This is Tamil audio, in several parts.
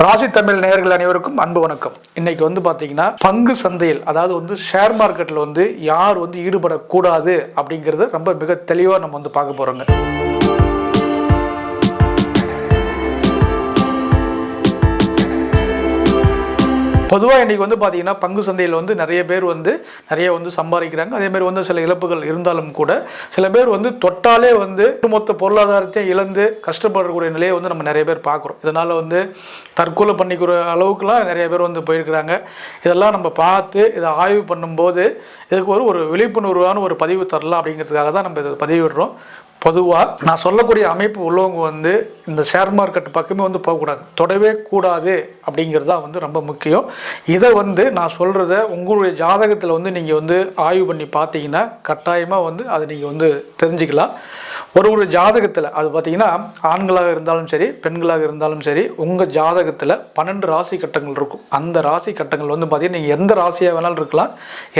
ராசி தமிழ் நேயர்கள் அனைவருக்கும் அன்பு வணக்கம். இன்னைக்கு வந்து பாத்தீங்கன்னா பங்கு சந்தையில் அதாவது வந்து ஷேர் மார்க்கெட்ல வந்து யார் வந்து ஈடுபடக்கூடாது அப்படிங்கிறது ரொம்ப மிக தெளிவா நம்ம வந்து பார்க்க போறோங்க. பொதுவாக இன்றைக்கி வந்து பார்த்தீங்கன்னா பங்கு சந்தையில் வந்து நிறைய பேர் வந்து நிறைய வந்து சம்பாதிக்கிறாங்க. அதேமாதிரி வந்து சில இழப்புகள் இருந்தாலும் கூட சில பேர் வந்து தொட்டாலே வந்து ஒட்டுமொத்த பொருளாதாரத்தை இழந்து கஷ்டப்படக்கூடிய நிலையை வந்து நம்ம நிறைய பேர் பார்க்குறோம். இதனால் வந்து தற்கொலை பண்ணிக்கிற அளவுக்குலாம் நிறைய பேர் வந்து போயிருக்கிறாங்க. இதெல்லாம் நம்ம பார்த்து இதை ஆய்வு பண்ணும்போது இதுக்கு ஒரு ஒரு விழிப்புணர்வான ஒரு பதிவு தரலாம் அப்படிங்கிறதுக்காக தான் நம்ம இதை பதிவிடுறோம். பொதுவாக நான் சொல்லக்கூடிய அமைப்பு உள்ளவங்க வந்து இந்த ஷேர் மார்க்கெட் பக்கமே வந்து போகக்கூடாது. தொடவே கூடாது அப்படிங்கிறது தான் வந்து ரொம்ப முக்கியம். இதை வந்து நான் சொல்கிறத உங்களுடைய ஜாதகத்தில் வந்து நீங்கள் வந்து ஆய்வு பண்ணி பார்த்தீங்கன்னா கட்டாயமாக வந்து அதை நீங்கள் வந்து தெரிஞ்சுக்கலாம். ஒரு ஒரு ஜாதகத்தில் அது பார்த்தீங்கன்னா ஆண்களாக இருந்தாலும் சரி பெண்களாக இருந்தாலும் சரி உங்கள் ஜாதகத்தில் பன்னெண்டு ராசி கட்டங்கள் இருக்கும். அந்த ராசி கட்டங்கள் வந்து பார்த்தீங்கன்னா நீங்கள் எந்த ராசியாக வேணாலும் இருக்கலாம்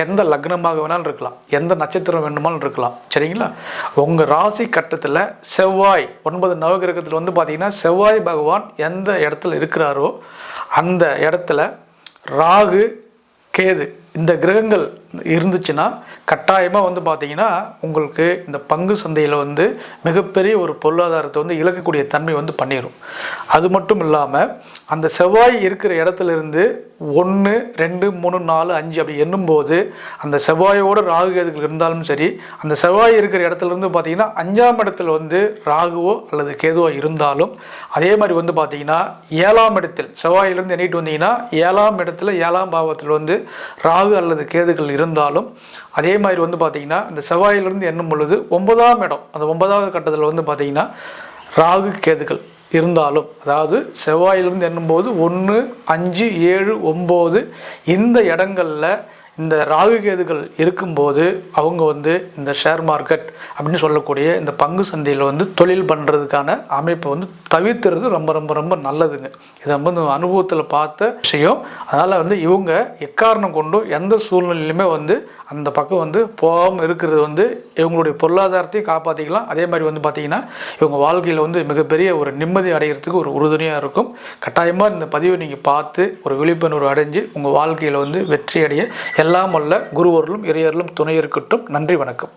எந்த லக்னமாக வேணாலும் இருக்கலாம் எந்த நட்சத்திரம் வேணுமாலும் இருக்கலாம். சரிங்களா? உங்கள் ராசி கட்டத்தில் செவ்வாய் ஒன்பது நவகிரகத்தில் வந்து பார்த்தீங்கன்னா செவ்வாய் பகவான் எந்த இடத்துல இருக்கிறாரோ அந்த இடத்துல ராகு கேது இந்த கிரகங்கள் இருந்துச்சுன்னா கட்டாயமாக வந்து பார்த்தீங்கன்னா உங்களுக்கு இந்த பங்கு சந்தையில் வந்து மிகப்பெரிய ஒரு பொருளாதாரத்தை வந்து இழக்கக்கூடிய தன்மை வந்து பண்ணிடும் அது மட்டும் இல்லாமல் அந்த செவ்வாய் இருக்கிற இடத்துல இருந்து ஒன்று ரெண்டு மூணு நாலு அஞ்சு அப்படி எண்ணும்போது அந்த செவ்வாயோட ராகு கேதுகள் இருந்தாலும் சரி அந்த செவ்வாய் இருக்கிற இடத்துலேருந்து பார்த்திங்கன்னா பார்த்தீங்கன்னா அஞ்சாம் இடத்துல வந்து ராகுவோ அல்லது கேதுவோ இருந்தாலும் அதே மாதிரி வந்து பார்த்திங்கன்னா ஏழாம் இடத்தில் செவ்வாயிலேருந்து எண்ணிட்டு வந்தீங்கன்னா ஏழாம் இடத்துல ஏழாம் பாவத்தில் வந்து ராகு ராகு அல்லது கேதுகள் இருந்தாலும் அதே மாதிரி வந்து பார்த்தீங்கன்னா இந்த செவ்வாயிலிருந்து எண்ணும் பொழுது ஒன்பதாம் இடம் அந்த ஒன்பதாவது கட்டத்தில் வந்து பார்த்தீங்கன்னா ராகு கேதுகள் இருந்தாலும் அதாவது செவ்வாயிலிருந்து எண்ணும்போது ஒன்று அஞ்சு ஏழு ஒம்பது இந்த இடங்களில் இந்த ராகு கேதுகள் இருக்கும்போது அவங்க வந்து இந்த ஷேர் மார்க்கெட் அப்படின்னு சொல்லக்கூடிய இந்த பங்கு சந்தையில் வந்து தொழில் பண்ணுறதுக்கான அமைப்பை வந்து தவிர்த்துறது ரொம்ப ரொம்ப ரொம்ப நல்லதுங்க. இதை வந்து அனுபவத்தில் பார்த்த விஷயம். அதனால் வந்து இவங்க எக்காரணம் கொண்டும் எந்த சூழ்நிலையிலுமே வந்து அந்த பக்கம் வந்து போகாமல் இருக்கிறது வந்து இவங்களுடைய பொருளாதாரத்தையும் காப்பாற்றிக்கலாம் அதே மாதிரி வந்து பார்த்திங்கன்னா இவங்க வாழ்க்கையில் வந்து மிகப்பெரிய ஒரு நிம்மதி அடைகிறதுக்கு ஒரு உறுதுணையாக இருக்கும். கட்டாயமாக இந்த பதிவை நீங்கள் பார்த்து ஒரு விழிப்புணர்வு அடைஞ்சு உங்கள் வாழ்க்கையில் வந்து வெற்றி அடைய எல்லாம் அல்ல குருவர்களும் இறையர்களும் துணை இருக்கட்டும் நன்றி வணக்கம்.